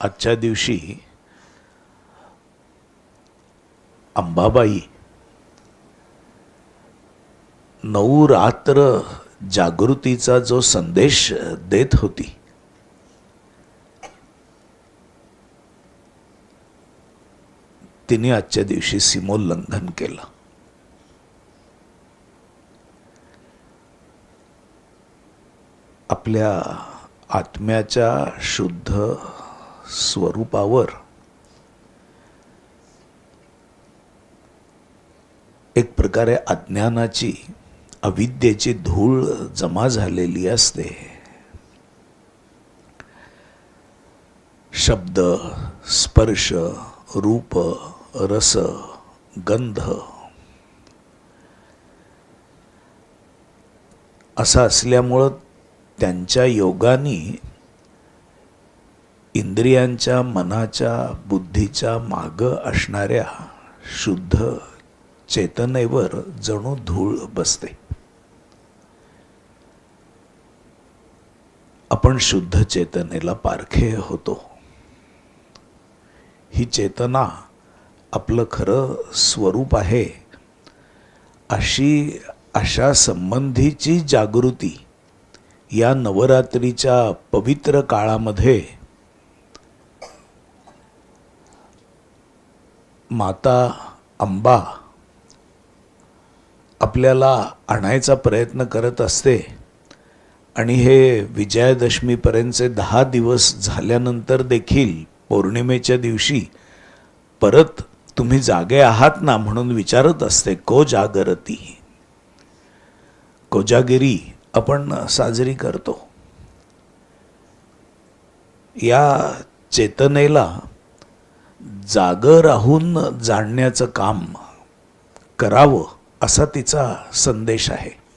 आजच्या दिवशी अंबाबाई नऊ रात्र जागृतीचा जो संदेश देत होती तिने आजच्या दिवशी सीमोल्लंघन केलं. आपल्या आत्म्याच्या शुद्ध स्वरूपावर. एक प्रकारे अज्ञानाची अविद्येची धूळ जमा झालेली असते. शब्द स्पर्श रूप रस गंध असं असल्यामुळं त्यांच्या योगानी इंद्रियांच्या मनाच्या बुद्धीच्या माग असणाऱ्या शुद्ध चेतनेवर जणू धूळ बसते. आपण शुद्ध चेतनेला पारखे होतो. ही चेतना आपलं खरं स्वरूप आहे. अशी अशा संबंधीची जागृती या नवरात्रीच्या पवित्र काळामध्ये माता अंबा आपल्याला आणायचा प्रयत्न करत असते आणि हे विजयादशमीपर्यंतचे दहा दिवस झाल्यानंतर देखील पौर्णिमेच्या दिवशी परत तुम्ही जागे आहात ना म्हणून विचारत असते कोजागरती कोजागिरी आपण साजरी करतो. या चेतनेला जागं राहून जाणण्याचं काम करावं असा तिचा संदेश आहे.